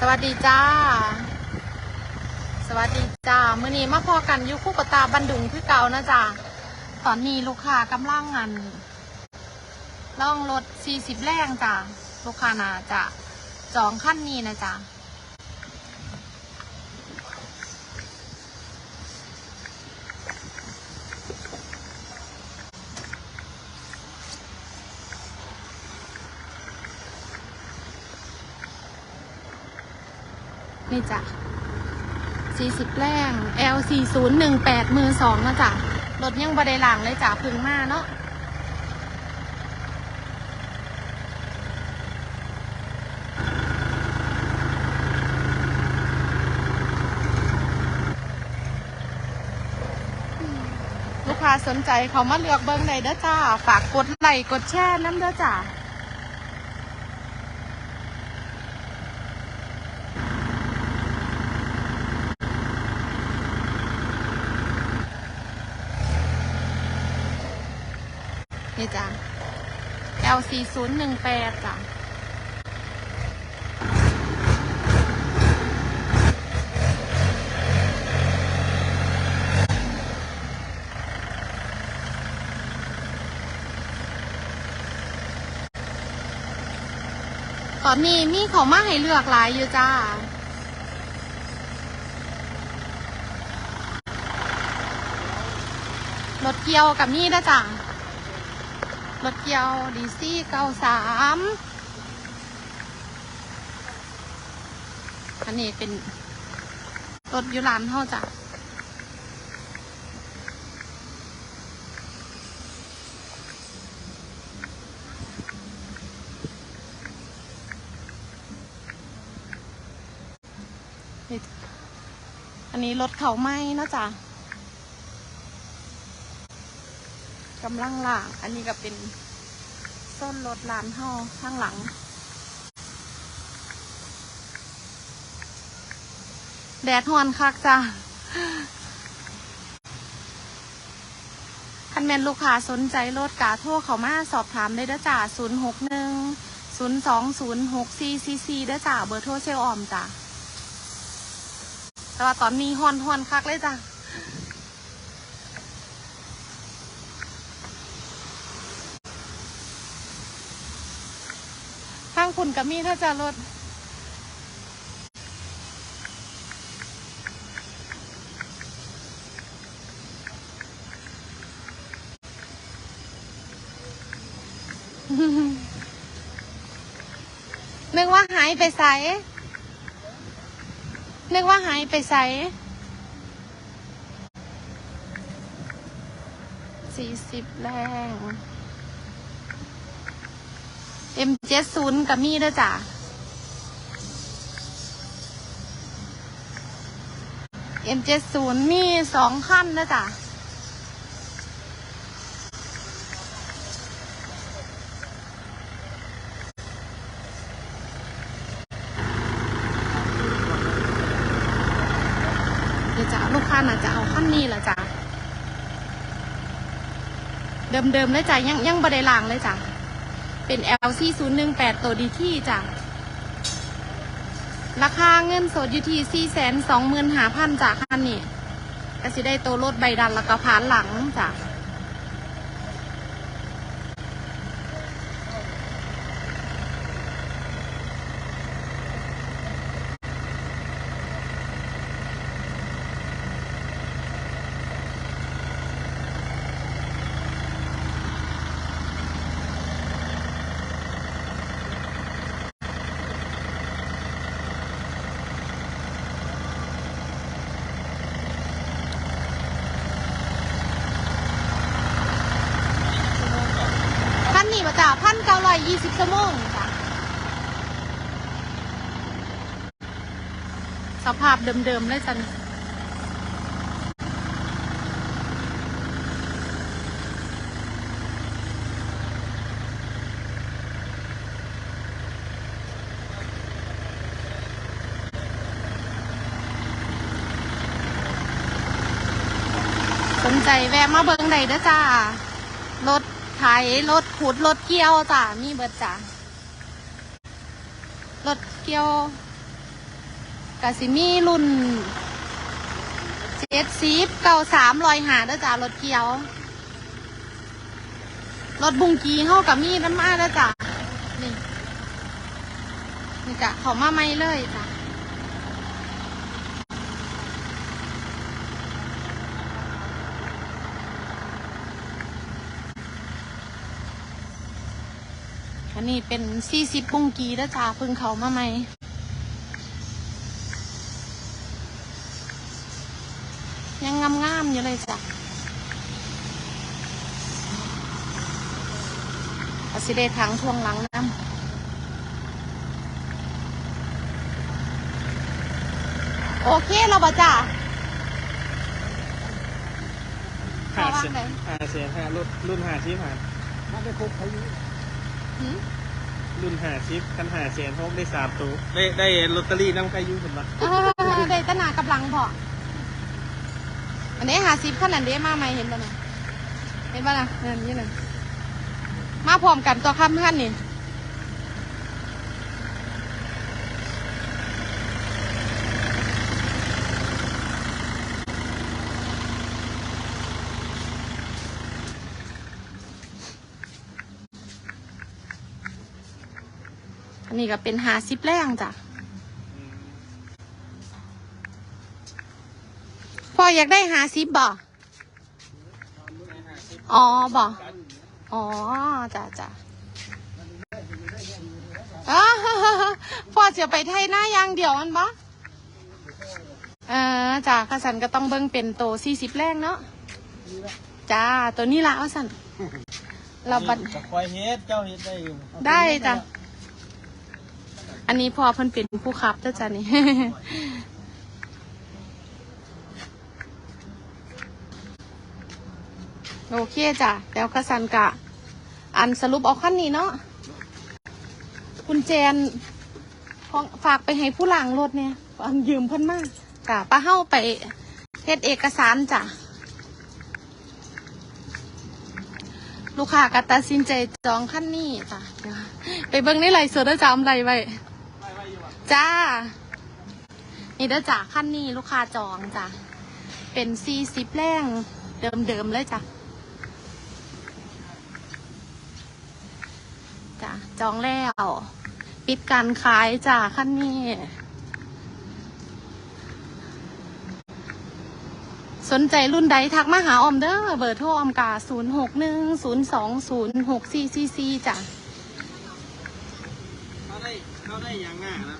สวัสดีจ้า สวัสดีจ้ามื้อนี้มาพอกันอยู่คู่ปตาบันดุงคือเก่านะจ้าตอนนี้ลูกค้ากำลังงานล่องรถ40 แรงจ้าลูกค้าน่าจะจองขั้นนี้นะจ้า นี่จ้ะ40แรง L 4 0 1 8มือสองนะจ๊ะรถยังบไดหลังเลยจ้ะพึ่งมาเนาะลูกค้าสนใจเขามาเลือกเบิ้งไหนเด้อจ้า ฝากกดไลค์กดแชร์น้ำเด้อจ้า นี่จ้ะ L 4 0 1 8จ้ะตอนนี้มีเขามาให้เลือกหลายอยู่จ้ารถเกียวกับนี่นะจ้ะ รถเกียวดีซี่เก้าสามอันนี้เป็นรถยุรานเท่าจ้ะอันนี้รถเขาไหม้นะจ๊ะ กำลังล่าง อันนี้ก็เป็นส้นรถลานเฮาข้างหลัง แดดฮอนคักจ้ะคันแมนลูกค้าสนใจรถกาโทรเขามาสอบถามได้ด้อจ้า0 6 1 0 2 0 6 4 4 4เด้จ้าเบอร์โทรเซลออมจ้ะแต่ว่าตอนนี้ฮอนฮอนคักเลยจ้า คุณกับมีถ้าจะลดนึกว่าหายไปใสนึกว่าหายไปใสสี่สิบแรง M เจ็ดศูนย์กับมีด้วยจ้ะ M เจ็ดศูนย์มีสองขั้นนะจ้ะเดี๋ยวจ้ะลูกค้าน่าจะเอาขั้นนี้แหละจ้ะ เดิมๆเลยจ้ะยังยังบไดลางเลยจ้ะ เป็น LC 0 1 8ตัวดีที่จ้ะ ราคาเงินสดอยู่ที่4 2 5 0 0 0จ้ะคันนี้ก็สิได้ตัวรถใบดันแล้วก็ผานหลังจ้ะ พันนี่าจ้ะพันเก้าร้อยยี่สิบชั่วโมงจ้ะสภาพเดิมๆเลยจ้ะนี่สนใจแวะมาเบิงใดเด้อจ้ารถ ไถรถขุดรถเกี่ยวจ้ะมีเบิดจ้ะรถเกี่ยวกะสิมีรุ่นเจ็ดสิบเก้าสามลอยหาเด้อจ้ารถเกียวรถบุงกีเข้ากับมีน้ำมาเด้อจ้านี่นี่จ้ะเขามาไม่เลยจ้ะ นนี้เป็นสี่สิบบุงกีแล้วจ้าเพึ่งเขามาใหม่ยังงามๆอยู่เลยจ้ะอาสิเดถังทวงหลังน้ำโอเคเราบะจ้าหาว่าเสียนไงหาเสียนหารุ่นรุ่นหาชิปหามันไปคบเขาอยู่ หืม รุ่นหาชิปคันหาเสียนพกได้สามตัวได้ได้ลอตเตอรี่น้ำใครยุ่งสุดละเออได้ตะหนากำลังพออันนี้หาซิปขั้นอันเดียมาไหมเห็นป่ะนะเห็นป่ะนะอันนี่นะมาพร้อมกันตัวคำขั้นนี่ นนี้ก็เป็นหาซิปแรงจ้ะพ่ออยากได้หาซิปบ่อ๋อบ่อ๋อจ้ะจ้ะอ้าพ่อจะไปไทยหน้าอยางเดียวมันบ่เออจ้ะข้าสันก็ต้องเบิ่งเป็นโตสี่สิบแรงเนาะจ้าตัวนี้ละเอาสันเราบัดจะคอยเฮ็ดเจ้าเฮ็ดได้อยู่ได้จ้ะ อันนี้พอเพิ่นเป็นผู้ขับเจ้าจ้ะนี่ โอเคจ้ะแล้วก็สันกะ อันสรุปเอาขั้นนี้เนาะคุณแจนของฝากไปให้ผู้หลังรถเนี่ยอันยืมเพิ่นมากกะป้าเฮ้าไปเฮ็ดเอกสารจ้ะลูกค้าก็ตัดสินใจจองขั้นนี้จ้ะไปเบิ่งในไลฟ์สดแล้วจำไรไว้ จ้า นี่เด้อจ้ะขั้นนี้ลูกค้าจองจ้ะเป็นซีซิปแรงเดิมๆเลยจ้ะจ้ะจองแล้ว ปิดการขายจ้ะขั้นนี้สนใจรุ่นใดทักมาหาออมเด้อเบอร์โทรออมกา 0 6 1 0 2 0 6 4 4 4จ้ะเขาได้เขาได้อย่างง่ายนะ